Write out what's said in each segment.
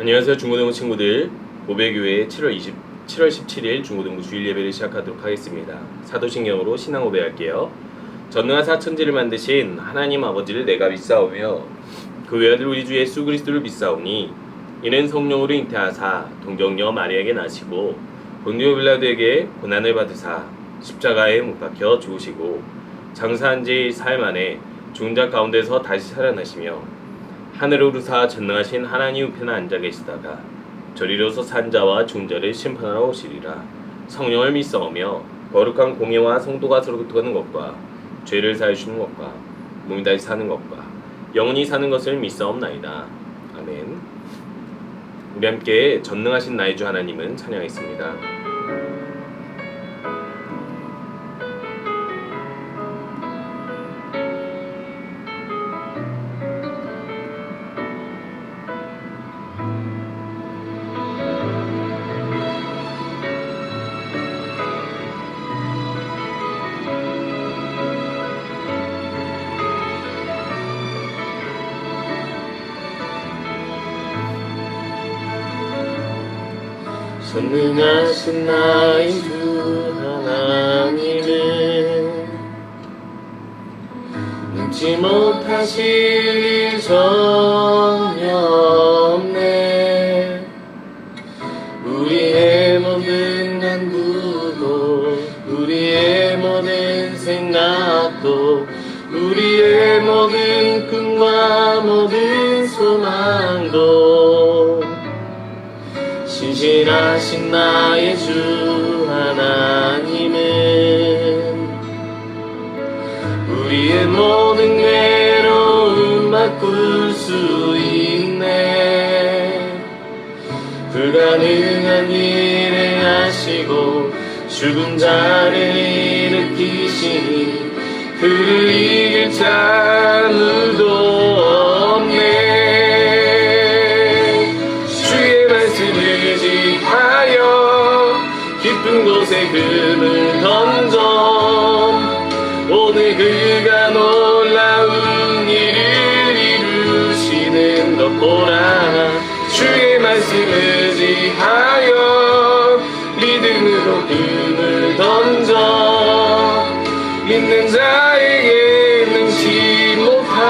안녕하세요 중고등부 친구들 고배교회 7월 20 7월 17일 중고등부 주일 예배를 시작하도록 하겠습니다. 사도신경으로 신앙 고백할게요. 전능한 사천지를 만드신 하나님 아버지를 내가 믿사오며 그 외아들 우리 주 예수 그리스도를 믿사오니 이는 성령으로 잉태하사 동정녀 마리아에게 나시고 본디오 빌라도에게 고난을 받으사 십자가에 못 박혀 죽으시고 장사한 지 사흘 만에 죽은 자 가운데서 다시 살아나시며 하늘을 오르사 전능하신 하나님 우편에 앉아 계시다가 저리로서 산자와 중자를 심판하러 오시리라. 성령을 믿사오며 거룩한 공예와 성도가 서로 교통하는 것과 죄를 사하시는 것과 몸이 다시 사는 것과 영원히 사는 것을 믿사옵나이다. 아멘. 우리 함께 전능하신 나의 주 하나님은 찬양했습니다 전능하신 나의 주 하나님은 눈치 못하실 일 전 불가능한 일을 하시고 죽은 자를 일으키시니 그를 이길 자 아무도 없네. 금을 던져 오늘 그가 놀라운 일을 이루시는 것 보라. 주의 말씀을 지하여 믿음으로 금을 던져 믿는 자에게 능치 몸에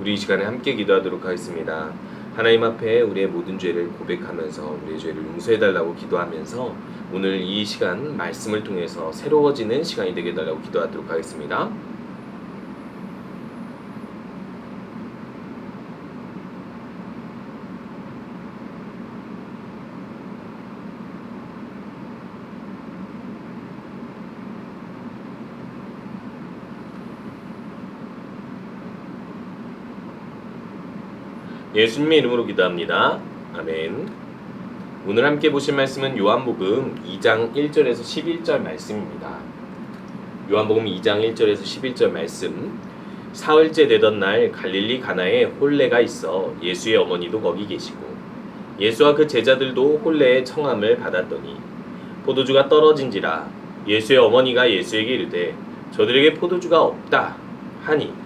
우리 이 시간에 함께 기도하도록 하겠습니다. 하나님 앞에 우리의 모든 죄를 고백하면서 우리의 죄를 용서해 달라고 기도하면서 오늘 이 시간 말씀을 통해서 새로워지는 시간이 되게 해달라고 기도하도록 하겠습니다. 예수님의 이름으로 기도합니다. 아멘. 오늘 함께 보실 말씀은 요한복음 2장 1절에서 11절 말씀입니다. 요한복음 2장 1절에서 11절 말씀. 사흘째 되던 날 갈릴리 가나에 홀레가 있어 예수의 어머니도 거기 계시고 예수와 그 제자들도 홀레의 청함을 받았더니 포도주가 떨어진지라 예수의 어머니가 예수에게 이르되 저들에게 포도주가 없다 하니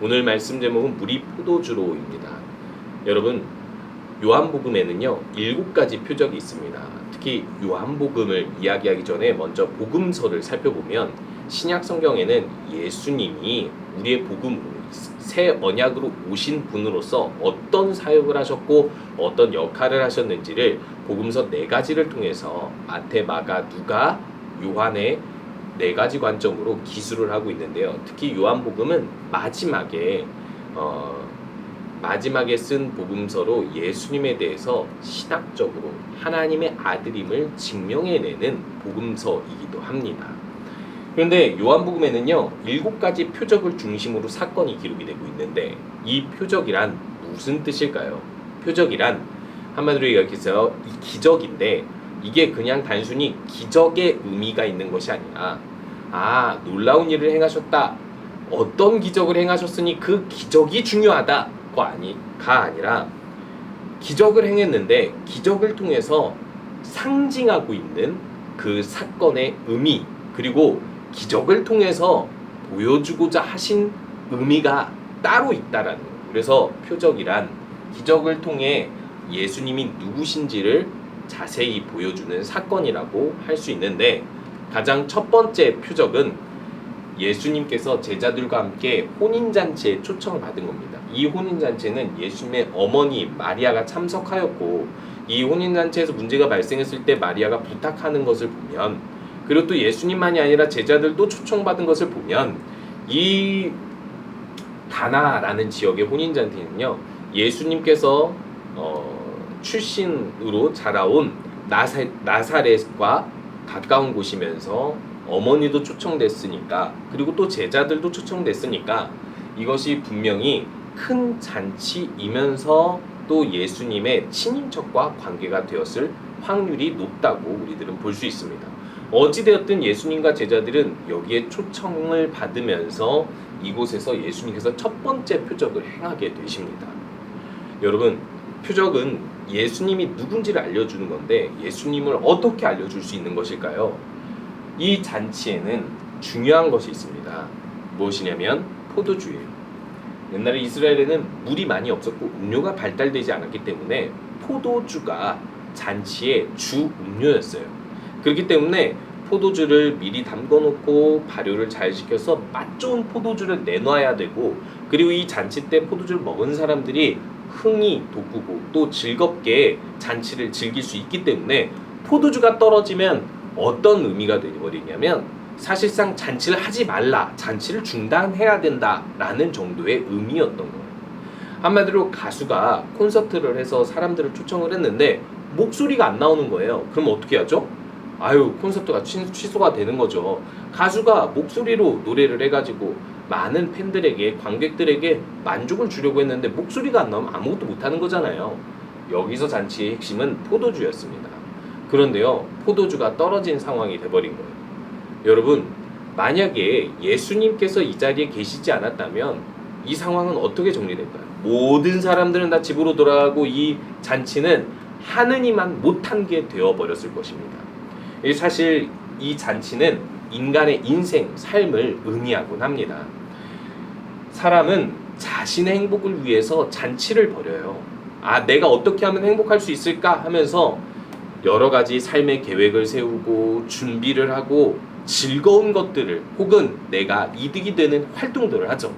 오늘 말씀 제목은 물이 포도주로입니다. 여러분 요한복음에는요 일곱 가지 표적이 있습니다. 특히 요한복음을 이야기하기 전에 먼저 복음서를 살펴보면 신약 성경에는 예수님이 우리의 복음으로 새 언약으로 오신 분으로서 어떤 사역을 하셨고 어떤 역할을 하셨는지를 복음서 네 가지를 통해서 마태, 마가, 누가, 요한의 네 가지 관점으로 기술을 하고 있는데요. 특히 요한복음은 마지막에 어, 마지막에 쓴 복음서로 예수님에 대해서 신학적으로 하나님의 아들임을 증명해내는 복음서이기도 합니다. 그런데 요한복음에는요 일곱 가지 표적을 중심으로 사건이 기록이 되고 있는데 이 표적이란 무슨 뜻일까요? 표적이란 한마디로 얘기해서 이 기적인데 이게 그냥 단순히 기적의 의미가 있는 것이 아니라 아 놀라운 일을 행하셨다 어떤 기적을 행하셨으니 그 기적이 중요하다가 아니 가 아니라 기적을 행했는데 기적을 통해서 상징하고 있는 그 사건의 의미 그리고 기적을 통해서 보여주고자 하신 의미가 따로 있다라는 거예요. 그래서 표적이란 기적을 통해 예수님이 누구신지를 자세히 보여주는 사건이라고 할 수 있는데 가장 첫 번째 표적은 예수님께서 제자들과 함께 혼인잔치에 초청을 받은 겁니다. 이 혼인잔치는 예수님의 어머니 마리아가 참석하였고 이 혼인잔치에서 문제가 발생했을 때 마리아가 부탁하는 것을 보면 그리고 또 예수님만이 아니라 제자들도 초청받은 것을 보면 이 가나라는 지역의 혼인잔치는요 예수님께서 어, 출신으로 자라온 나사, 나사렛과 가까운 곳이면서 어머니도 초청됐으니까 그리고 또 제자들도 초청됐으니까 이것이 분명히 큰 잔치이면서 또 예수님의 친인척과 관계가 되었을 확률이 높다고 우리들은 볼 수 있습니다. 어찌되었든 예수님과 제자들은 여기에 초청을 받으면서 이곳에서 예수님께서 첫 번째 표적을 행하게 되십니다. 여러분, 표적은 예수님이 누군지를 알려주는 건데 예수님을 어떻게 알려줄 수 있는 것일까요? 이 잔치에는 중요한 것이 있습니다. 무엇이냐면 포도주예요. 옛날에 이스라엘에는 물이 많이 없었고 음료가 발달되지 않았기 때문에 포도주가 잔치의 주 음료였어요. 그렇기 때문에 포도주를 미리 담궈 놓고 발효를 잘 시켜서 맛 좋은 포도주를 내놔야 되고 그리고 이 잔치 때 포도주를 먹은 사람들이 흥이 돋구고 또 즐겁게 잔치를 즐길 수 있기 때문에 포도주가 떨어지면 어떤 의미가 되버리냐면 사실상 잔치를 하지 말라, 잔치를 중단해야 된다라는 정도의 의미였던 거예요. 한마디로 가수가 콘서트를 해서 사람들을 초청을 했는데 목소리가 안 나오는 거예요. 그럼 어떻게 하죠? 아유 콘서트가 취, 취소가 되는 거죠. 가수가 목소리로 노래를 해가지고 많은 팬들에게 관객들에게 만족을 주려고 했는데 목소리가 안 나오면 아무것도 못하는 거잖아요. 여기서 잔치의 핵심은 포도주였습니다. 그런데요 포도주가 떨어진 상황이 돼버린 거예요. 여러분 만약에 예수님께서 이 자리에 계시지 않았다면 이 상황은 어떻게 정리될까요? 모든 사람들은 다 집으로 돌아가고 이 잔치는 하느니만 못한 게 되어버렸을 것입니다. 사실 이 잔치는 인간의 인생, 삶을 의미하곤 합니다. 사람은 자신의 행복을 위해서 잔치를 벌여요. 아, 내가 어떻게 하면 행복할 수 있을까 하면서 여러 가지 삶의 계획을 세우고 준비를 하고 즐거운 것들을 혹은 내가 이득이 되는 활동들을 하죠.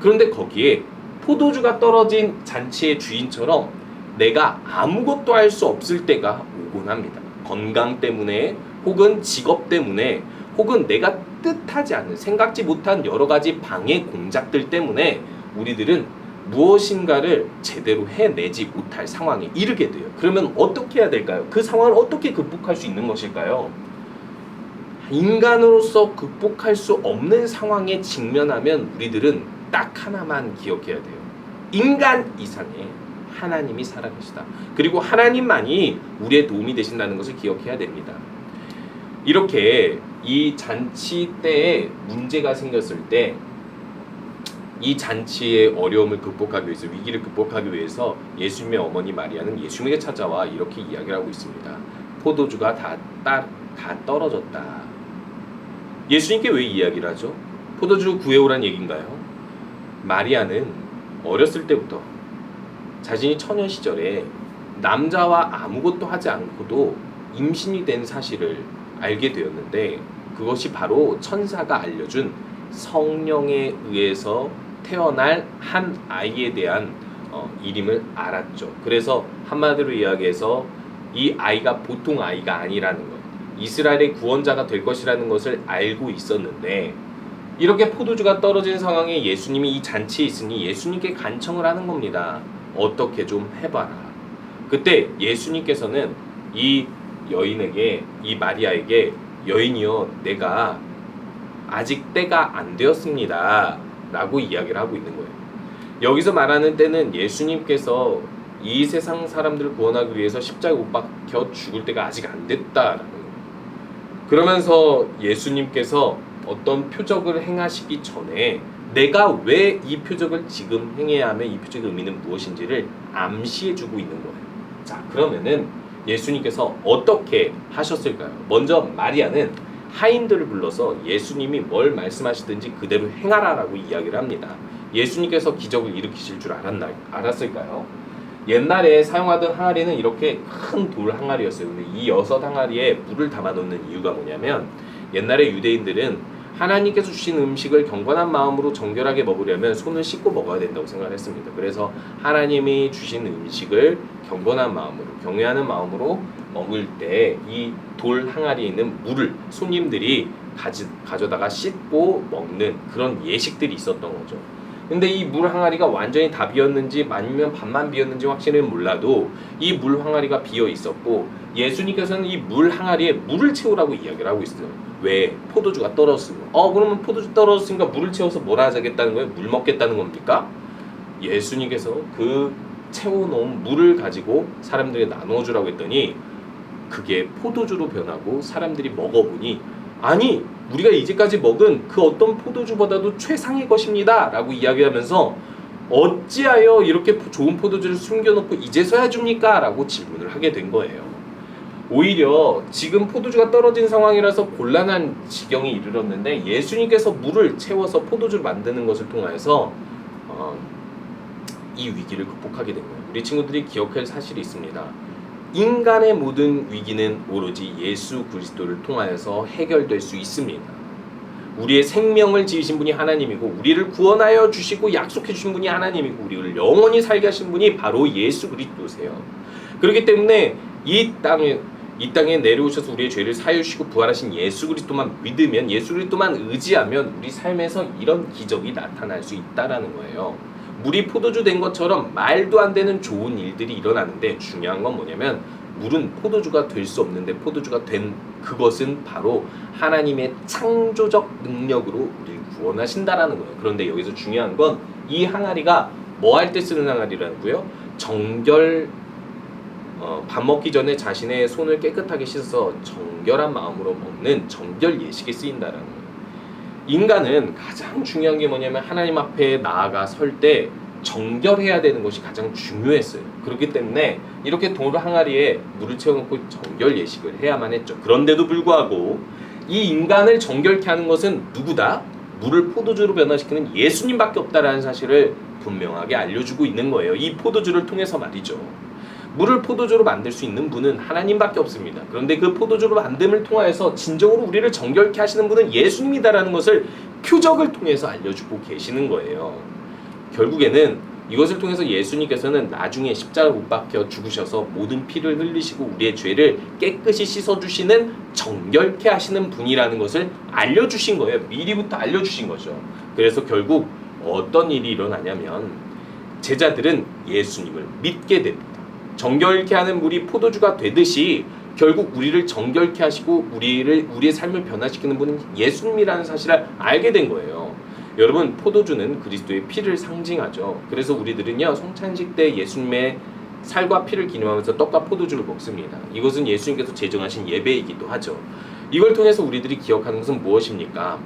그런데 거기에 포도주가 떨어진 잔치의 주인처럼 내가 아무것도 할 수 없을 때가 오곤 합니다. 건강 때문에 혹은 직업 때문에 혹은 내가 뜻하지 않은 생각지 못한 여러 가지 방해 공작들 때문에 우리들은 무엇인가를 제대로 해내지 못할 상황에 이르게 돼요. 그러면 어떻게 해야 될까요? 그 상황을 어떻게 극복할 수 있는 것일까요? 인간으로서 극복할 수 없는 상황에 직면하면 우리들은 딱 하나만 기억해야 돼요. 인간 이상의 하나님이 살아계시다. 그리고 하나님만이 우리의 도움이 되신다는 것을 기억해야 됩니다. 이렇게 이 잔치 때에 문제가 생겼을 때 이 잔치의 어려움을 극복하기 위해서 위기를 극복하기 위해서 예수님의 어머니 마리아는 예수님에게 찾아와 이렇게 이야기를 하고 있습니다. 포도주가 다, 다, 다 떨어졌다. 예수님께 왜 이야기를 하죠? 포도주 구해오란 얘기인가요? 마리아는 어렸을 때부터 자신이 처녀 시절에 남자와 아무것도 하지 않고도 임신이 된 사실을 알게 되었는데 그것이 바로 천사가 알려준 성령에 의해서 태어날 한 아이에 대한 어, 이름을 알았죠. 그래서 한마디로 이야기해서 이 아이가 보통 아이가 아니라는 것, 이스라엘의 구원자가 될 것이라는 것을 알고 있었는데 이렇게 포도주가 떨어진 상황에 예수님이 이 잔치에 있으니 예수님께 간청을 하는 겁니다. 어떻게 좀 해봐라. 그때 예수님께서는 이 여인에게 이 마리아에게 여인이여 내가 아직 때가 안 되었습니다. 라고 이야기를 하고 있는 거예요. 여기서 말하는 때는 예수님께서 이 세상 사람들을 구원하기 위해서 십자가에 못 박혀 죽을 때가 아직 안 됐다라는 거예요. 그러면서 예수님께서 어떤 표적을 행하시기 전에 내가 왜 이 표적을 지금 행해야 하면 이 표적의 의미는 무엇인지를 암시해 주고 있는 거예요. 자, 그러면은 예수님께서 어떻게 하셨을까요? 먼저 마리아는 하인들을 불러서 예수님이 뭘 말씀하시든지 그대로 행하라라고 이야기를 합니다. 예수님께서 기적을 일으키실 줄 알았나 알았을까요? 옛날에 사용하던 항아리는 이렇게 큰 돌 항아리였어요. 근데 이 여섯 항아리에 물을 담아 놓는 이유가 뭐냐면 옛날에 유대인들은 하나님께서 주신 음식을 경건한 마음으로 정결하게 먹으려면 손을 씻고 먹어야 된다고 생각했습니다. 그래서 하나님이 주신 음식을 경건한 마음으로 경외하는 마음으로 먹을 때 이 돌 항아리에 있는 물을 손님들이 가지, 가져다가 씻고 먹는 그런 예식들이 있었던 거죠. 근데 이 물 항아리가 완전히 다 비었는지 아니면 반만 비었는지 확실히는 몰라도 이 물 항아리가 비어 있었고 예수님께서는 이 물 항아리에 물을 채우라고 이야기를 하고 있어요. 왜? 포도주가 떨어졌으면. 어 그러면 포도주 떨어졌으니까 물을 채워서 뭘 하자겠다는 거예요? 물 먹겠다는 겁니까? 예수님께서 그 채워놓은 물을 가지고 사람들에게 나눠주라고 했더니 그게 포도주로 변하고 사람들이 먹어보니 아니 우리가 이제까지 먹은 그 어떤 포도주보다도 최상의 것입니다. 라고 이야기하면서 어찌하여 이렇게 좋은 포도주를 숨겨놓고 이제서야 줍니까? 라고 질문을 하게 된 거예요. 오히려 지금 포도주가 떨어진 상황이라서 곤란한 지경에 이르렀는데 예수님께서 물을 채워서 포도주를 만드는 것을 통하여서 어, 이 위기를 극복하게 된 거예요. 우리 친구들이 기억할 사실이 있습니다 인간의 모든 위기는 오로지 예수 그리스도를 통하여서 해결될 수 있습니다. 우리의 생명을 지으신 분이 하나님이고 우리를 구원하여 주시고 약속해 주신 분이 하나님이고 우리를 영원히 살게 하신 분이 바로 예수 그리스도세요. 그렇기 때문에 이 땅에 이 땅에 내려오셔서 우리의 죄를 사유시고 부활하신 예수 그리스도만 믿으면 예수 그리스도만 의지하면 우리 삶에서 이런 기적이 나타날 수 있다라는 거예요. 물이 포도주 된 것처럼 말도 안 되는 좋은 일들이 일어나는데 중요한 건 뭐냐면 물은 포도주가 될 수 없는데 포도주가 된 그것은 바로 하나님의 창조적 능력으로 우리를 구원하신다라는 거예요. 그런데 여기서 중요한 건 이 항아리가 뭐 할 때 쓰는 항아리라고요? 정결 어, 밥 먹기 전에 자신의 손을 깨끗하게 씻어서 정결한 마음으로 먹는 정결 예식에 쓰인다라는 거예요. 인간은 가장 중요한 게 뭐냐면 하나님 앞에 나아가 설 때 정결해야 되는 것이 가장 중요했어요. 그렇기 때문에 이렇게 돌 항아리에 물을 채워놓고 정결 예식을 해야만 했죠. 그런데도 불구하고 이 인간을 정결케 하는 것은 누구다? 물을 포도주로 변화시키는 예수님밖에 없다라는 사실을 분명하게 알려주고 있는 거예요. 이 포도주를 통해서 말이죠. 물을 포도주로 만들 수 있는 분은 하나님밖에 없습니다. 그런데 그 포도주로 만듦을 통하여서 진정으로 우리를 정결케 하시는 분은 예수님이다라는 것을 표적을 통해서 알려주고 계시는 거예요. 결국에는 이것을 통해서 예수님께서는 나중에 십자가를 못 박혀 죽으셔서 모든 피를 흘리시고 우리의 죄를 깨끗이 씻어주시는 정결케 하시는 분이라는 것을 알려주신 거예요. 미리부터 알려주신 거죠. 그래서 결국 어떤 일이 일어나냐면 제자들은 예수님을 믿게 됩니다. 정결케 하는 물이 포도주가 되듯이 결국 우리를 정결케 하시고 우리를 우리의 삶을 변화시키는 분은 예수님이라는 사실을 알게 된 거예요. 여러분 포도주는 그리스도의 피를 상징하죠. 그래서 우리들은요 성찬식 때 예수님의 살과 피를 기념하면서 떡과 포도주를 먹습니다. 이것은 예수님께서 제정하신 예배이기도 하죠. 이걸 통해서 우리들이 기억하는 것은 무엇입니까?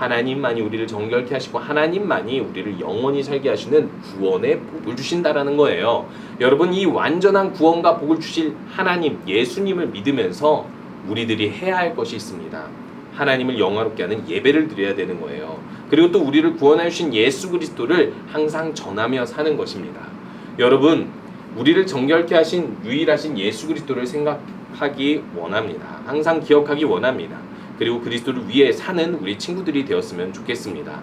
하나님만이 우리를 정결케 하시고 하나님만이 우리를 영원히 살게 하시는 구원의 복을 주신다라는 거예요. 여러분 이 완전한 구원과 복을 주실 하나님 예수님을 믿으면서 우리들이 해야 할 것이 있습니다. 하나님을 영화롭게 하는 예배를 드려야 되는 거예요. 그리고 또 우리를 구원하여 주신 예수 그리스도를 항상 전하며 사는 것입니다. 여러분 우리를 정결케 하신 유일하신 예수 그리스도를 생각하기 원합니다. 항상 기억하기 원합니다. 그리고 그리스도를 위해 사는 우리 친구들이 되었으면 좋겠습니다.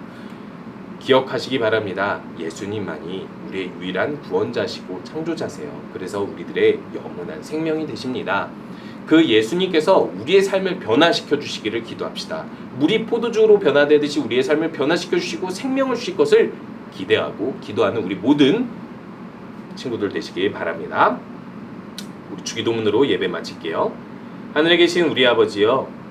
기억하시기 바랍니다. 예수님만이 우리의 유일한 구원자시고 창조자세요. 그래서 우리들의 영원한 생명이 되십니다. 그 예수님께서 우리의 삶을 변화시켜 주시기를 기도합시다. 물이 포도주로 변화되듯이 우리의 삶을 변화시켜 주시고 생명을 주실 것을 기대하고 기도하는 우리 모든 친구들 되시기 바랍니다. 우리 주기도문으로 예배 마칠게요. 하늘에 계신 우리 아버지여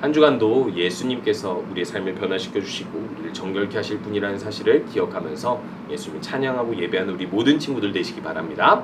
한 주간도 예수님께서 우리의 삶을 변화시켜 주시고 우리를 정결케 하실 분이라는 사실을 기억하면서 예수님을 찬양하고 예배하는 우리 모든 친구들 되시기 바랍니다.